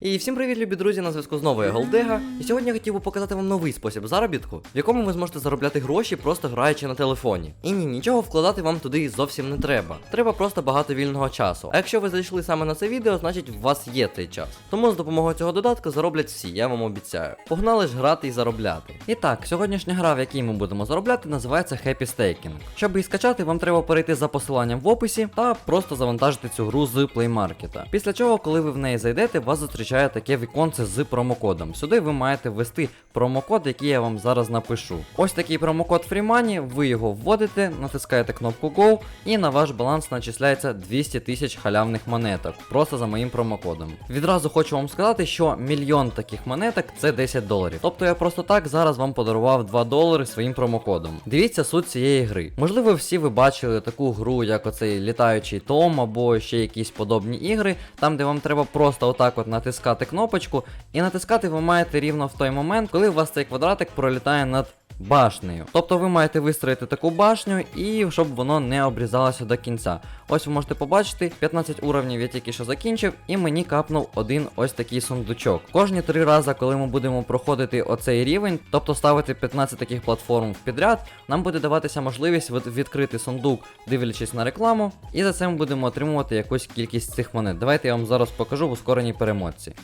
І всім привіт, любі друзі, на зв'язку з новою Голдега. І сьогодні я хотів би показати вам новий спосіб заробітку, в якому ви зможете заробляти гроші, просто граючи на телефоні. І ні, нічого вкладати вам туди зовсім не треба. Треба просто багато вільного часу. А якщо ви зайшли саме на це відео, значить у вас є цей час. Тому з допомогою цього додатку зароблять всі, я вам обіцяю. Погнали ж грати і заробляти. І так, сьогоднішня гра, в якій ми будемо заробляти, називається Happy Staking. Щоб її скачати, вам треба перейти за посиланням в описі та просто завантажити цю гру з Play Market. Після чого, коли ви в неї зайдете, вас зустрічає таке віконце з промокодом. Сюди ви маєте ввести промокод, який я вам зараз напишу. Ось такий промокод FreeMoney, ви його вводите, натискаєте кнопку Go, і на ваш баланс начисляється 200 тисяч халявних монеток, просто за моїм промокодом. Відразу хочу вам сказати, що мільйон таких монеток це 10 доларів. Тобто я просто так зараз вам подарував 2 долари своїм промокодом. Дивіться суть цієї гри. Можливо, всі ви бачили таку гру, як оцей літаючий Том або ще якісь подобні ігри, там де вам треба просто отак от натискати кнопочку, і натискати ви маєте рівно в той момент, коли у вас цей квадратик пролітає над башнею. Тобто ви маєте вистроїти таку башню і щоб воно не обрізалося до кінця. Ось ви можете побачити, 15 уровнів я тільки що закінчив, і мені капнув один ось такий сундучок. Кожні три рази, коли ми будемо проходити оцей рівень, тобто ставити 15 таких платформ підряд, нам буде даватися можливість відкрити сундук, дивлячись на рекламу, і за це ми будемо отримувати якусь кількість цих монет. Давайте я вам зараз покажу в ускореній перемотці.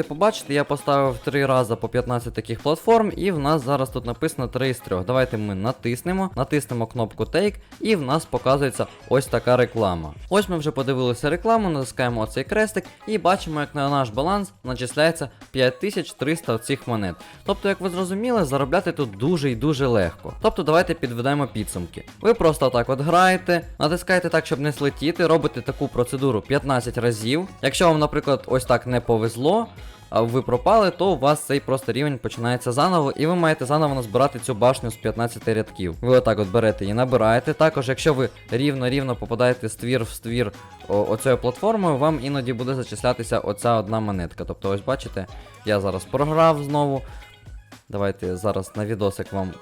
Ви Побачите, я поставив 3 рази по 15 таких платформ, і в нас зараз тут написано 3 з 3. Давайте ми натиснемо, натиснемо кнопку Take, і в нас показується ось така реклама. Ось ми вже подивилися рекламу, натискаємо оцей крестик і бачимо, як на наш баланс начисляється 5300 цих монет. Тобто, як ви зрозуміли, заробляти тут дуже і дуже легко. Тобто, давайте підведемо підсумки. Ви просто так от граєте, натискаєте так, щоб не слетіти, робите таку процедуру 15 разів. Якщо вам, наприклад, ось так не повезло, ви пропали, то у вас цей просто рівень починається заново, і ви маєте заново назбирати цю башню з 15 рядків. Ви отак от берете і набираєте. Також, якщо ви рівно-рівно попадаєте ствір в ствір оцею платформою, вам іноді буде зачислятися оця одна монетка. Тобто, ось бачите, я зараз програв знову. Давайте зараз на відосик вам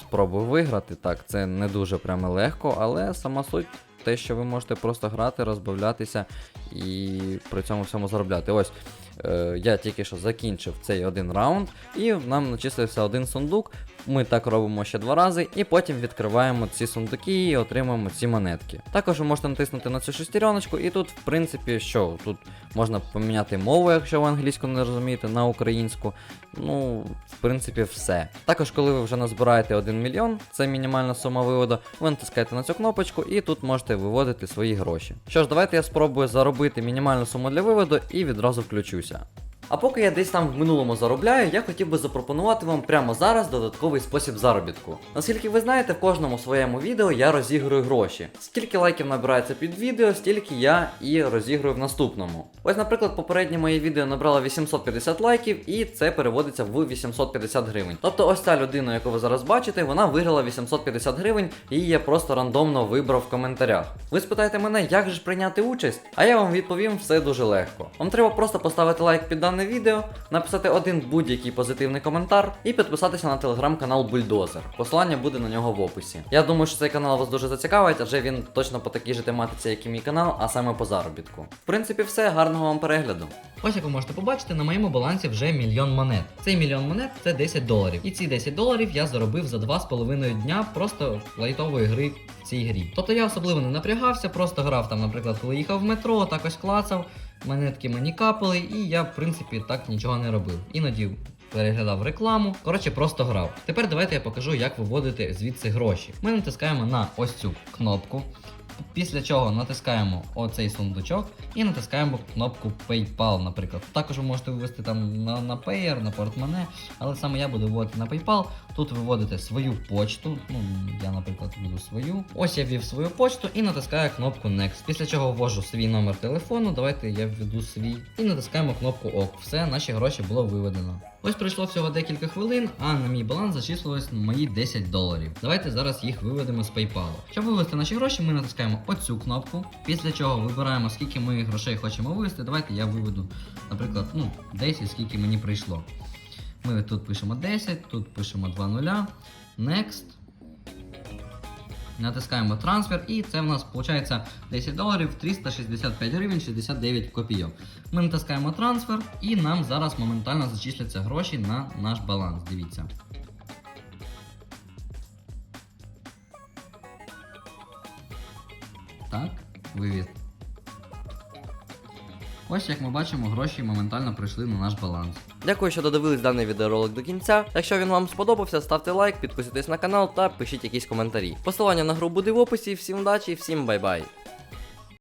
спробую виграти. Так, це не дуже прямо легко, але сама суть те, що ви можете просто грати, розбавлятися і при цьому всьому заробляти. Ось я тільки що закінчив цей один раунд, і нам начислився один сундук. Ми так робимо ще два рази, і потім відкриваємо ці сундуки і отримуємо ці монетки. Також ви можете натиснути на цю шестереночку, і тут, в принципі, що тут можна поміняти мову, якщо ви англійську не розумієте, на українську. Ну, в принципі, все. Також, коли ви вже назбираєте 1 мільйон, це мінімальна сума виводу, ви натискаєте на цю кнопочку і тут можете виводити свої гроші. Що ж, давайте я спробую заробити мінімальну суму для виводу і відразу Medusa. А поки я десь там в минулому заробляю, я хотів би запропонувати вам прямо зараз додатковий спосіб заробітку. Наскільки ви знаєте, в кожному своєму відео я розіграю гроші. Скільки лайків набирається під відео, стільки я і розіграю в наступному. Ось, наприклад, попереднє моє відео набрало 850 лайків, і це переводиться в 850 гривень. Тобто, ось ця людина, яку ви зараз бачите, вона виграла 850 гривень, і я просто рандомно вибрав в коментарях. Ви спитаєте мене, як же ж прийняти участь? А я вам відповім все дуже легко. Вам треба просто поставити лайк під дане відео, написати один будь-який позитивний коментар і підписатися на телеграм-канал Бульдозер. Посилання буде на нього в описі. Я думаю, що цей канал вас дуже зацікавить, адже він точно по такій же тематиці, як і мій канал, а саме по заробітку. В принципі, все, гарного вам перегляду. Ось як ви можете побачити, на моєму балансі вже мільйон монет. Цей мільйон монет це 10 доларів. І ці 10 доларів я заробив за 2,5 дня просто лайтової гри в цій грі. Тобто я особливо не напрягався, просто грав там, наприклад, коли їхав в метро, так ось клацав, монетки мені капали, і я, в принципі, так нічого не робив. Іноді переглядав рекламу. Коротше, просто грав. Тепер давайте я покажу, як виводити звідси гроші. Ми натискаємо на ось цю кнопку. Після чого натискаємо оцей сундучок і натискаємо кнопку PayPal, наприклад. Також ви можете вивести там на, на Payer, на портмоне, але саме я буду вводити на PayPal. Тут ви вводите свою почту. Ну, я, наприклад, введу свою. Ось я ввів свою почту і натискаю кнопку Next. Після чого ввожу свій номер телефону. Давайте я введу свій. І натискаємо кнопку ОК. Все, наші гроші було виведено. Ось пройшло всього декілька хвилин, а на мій баланс зачислилось мої 10 доларів. Давайте зараз їх виведемо з PayPal. Щоб вивести наші гроші, ми натискаємо оцю кнопку. Після чого вибираємо, скільки ми грошей хочемо вивести. Давайте я виведу, наприклад, ну, 10, скільки мені прийшло. Ми тут пишемо 10, тут пишемо 2 нуля. Next. Натискаємо трансфер, і це в нас виходить 10 доларів 365 гривень 69 копійок. Ми натискаємо трансфер, і нам зараз моментально зачисляться гроші на наш баланс. Дивіться. Так, вивід. Ось як ми бачимо, гроші моментально прийшли на наш баланс. Дякую, що додивились даний відеоролик до кінця. Якщо він вам сподобався, ставте лайк, підписуйтесь на канал та пишіть якісь коментарі. Посилання на гру буде в описі. Всім удачі, всім бай-бай.